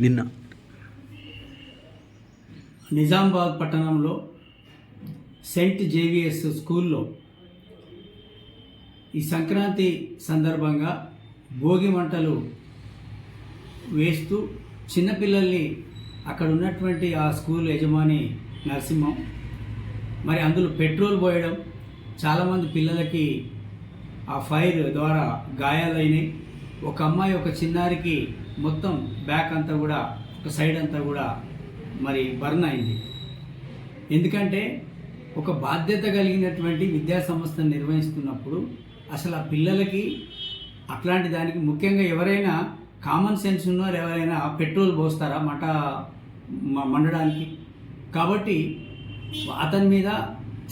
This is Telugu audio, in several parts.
నిన్న. నిజామాబాద్ పట్టణంలో సెంట్ జేవియర్స్ స్కూల్లో ఈ సంక్రాంతి సందర్భంగా భోగి మంటలు వేస్తూ చిన్నపిల్లల్ని అక్కడ ఉన్నటువంటి ఆ స్కూల్ యజమాని నరసింహం మరి అందులో పెట్రోల్ పోయడం చాలామంది పిల్లలకి ఆ ఫైర్ ద్వారా గాయాలైనాయి. ఒక అమ్మాయి ఒక చిన్నారికి మొత్తం బ్యాక్ అంతా కూడా ఒక సైడ్ అంతా కూడా మరి బర్న్ అయింది. ఎందుకంటే ఒక బాధ్యత కలిగినటువంటి విద్యా సంస్థను నిర్వహిస్తున్నప్పుడు అసలు ఆ పిల్లలకి అట్లాంటి దానికి ముఖ్యంగా ఎవరైనా కామన్ సెన్స్ ఉన్నారు ఎవరైనా పెట్రోల్ పోస్తారా? మట మ- మండడానికి. కాబట్టి అతని మీద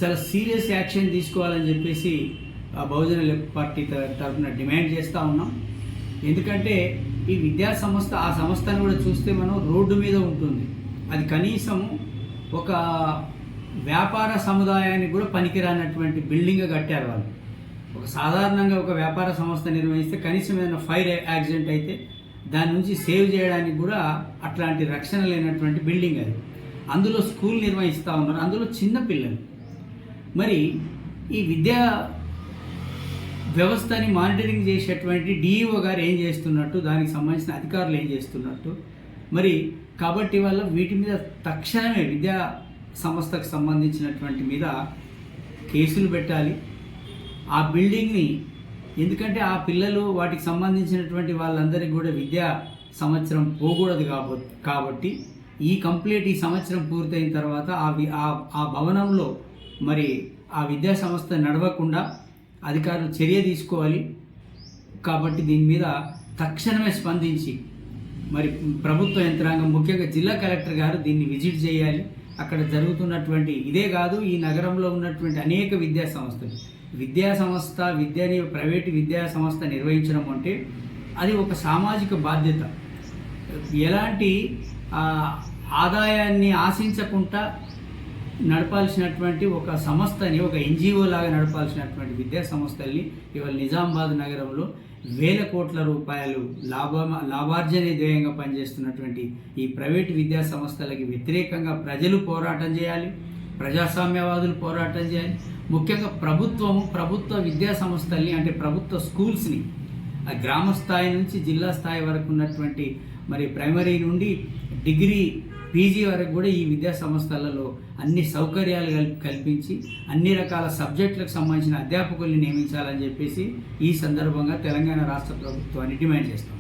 చాలా సీరియస్ యాక్షన్ తీసుకోవాలని చెప్పేసి ఆ బహుజన లెఫ్ట్ పార్టీ తరఫున డిమాండ్ చేస్తూ ఉన్నాం. ఎందుకంటే ఈ విద్యా సంస్థ ఆ సంస్థను కూడా చూస్తే మనం రోడ్డు మీద ఉంటుంది. అది కనీసం ఒక వ్యాపార సముదాయానికి కూడా పనికిరానటువంటి బిల్డింగ్ కట్టారు వాళ్ళు. ఒక సాధారణంగా ఒక వ్యాపార సంస్థ నిర్వహిస్తే కనీసం ఏదైనా ఫైర్ యాక్సిడెంట్ అయితే దాని నుంచి సేవ్ చేయడానికి కూడా అట్లాంటి రక్షణ లేనటువంటి బిల్డింగ్ అది. అందులో స్కూల్ నిర్వహిస్తూ ఉన్నారు. అందులో చిన్న పిల్లలు. మరి ఈ విద్యా వ్యవస్థని మానిటరింగ్ చేసేటువంటి డిఈఓ గారు ఏం చేస్తున్నట్టు దానికి సంబంధించిన అధికారులు ఏం చేస్తున్నట్టు. మరి కాబట్టి వల్ల వీటి మీద తక్షణమే విద్యా సంస్థకు సంబంధించినటువంటి మీద కేసులు పెట్టాలి. ఆ బిల్డింగ్ని ఎందుకంటే ఆ పిల్లలు వాటికి సంబంధించినటువంటి వాళ్ళందరికీ కూడా విద్యా సంవత్సరం పోకూడదు కాబో కాబట్టి ఈ కంప్లీట్ ఈ సంవత్సరం పూర్తయిన తర్వాత ఆ ఆ ఆ భవనంలో మరి ఆ విద్యా సంస్థ నడవకుండా అధికారులు చర్య తీసుకోవాలి కాబట్టి దీని మీద తక్షణమే స్పందించి మరి ప్రభుత్వ యంత్రాంగం ముఖ్యంగా జిల్లా కలెక్టర్ గారు దీన్ని విజిట్ చేయాలి. అక్కడ జరుగుతున్నటువంటి ఇదే కాదు ఈ నగరంలో ఉన్నటువంటి అనేక విద్యా సంస్థలు. విద్యా సంస్థ విద్యని ప్రైవేటు విద్యా సంస్థ నిర్వహించడం అంటే అది ఒక సామాజిక బాధ్యత. ఎలాంటి ఆదాయాన్ని ఆశించకుండా నడపాల్సినటువంటి ఒక సంస్థని ఒక ఎన్జిఓ లాగా నడపాల్సినటువంటి విద్యా సంస్థల్ని ఇవాళ నిజామాబాద్ నగరంలో వేల కోట్ల రూపాయలు లాభ లాభార్జన ధ్యేయంగా పనిచేస్తున్నటువంటి ఈ ప్రైవేటు విద్యా సంస్థలకి వ్యతిరేకంగా ప్రజలు పోరాటం చేయాలి ప్రజాస్వామ్యవాదులు పోరాటం చేయాలి. ముఖ్యంగా ప్రభుత్వము ప్రభుత్వ విద్యా సంస్థల్ని అంటే ప్రభుత్వ స్కూల్స్ని ఆ గ్రామ స్థాయి నుంచి జిల్లా స్థాయి వరకు ఉన్నటువంటి మరి ప్రైమరీ నుండి డిగ్రీ పీజీ వరకు కూడా ఈ విద్యా సంస్థలలో అన్ని సౌకర్యాలు కల్- కల్పించి అన్ని రకాల సబ్జెక్టులకు సంబంధించిన అధ్యాపకుల్ని నియమించాలని చెప్పేసి ఈ సందర్భంగా తెలంగాణ రాష్ట్ర ప్రభుత్వాన్ని డిమాండ్ చేస్తాం.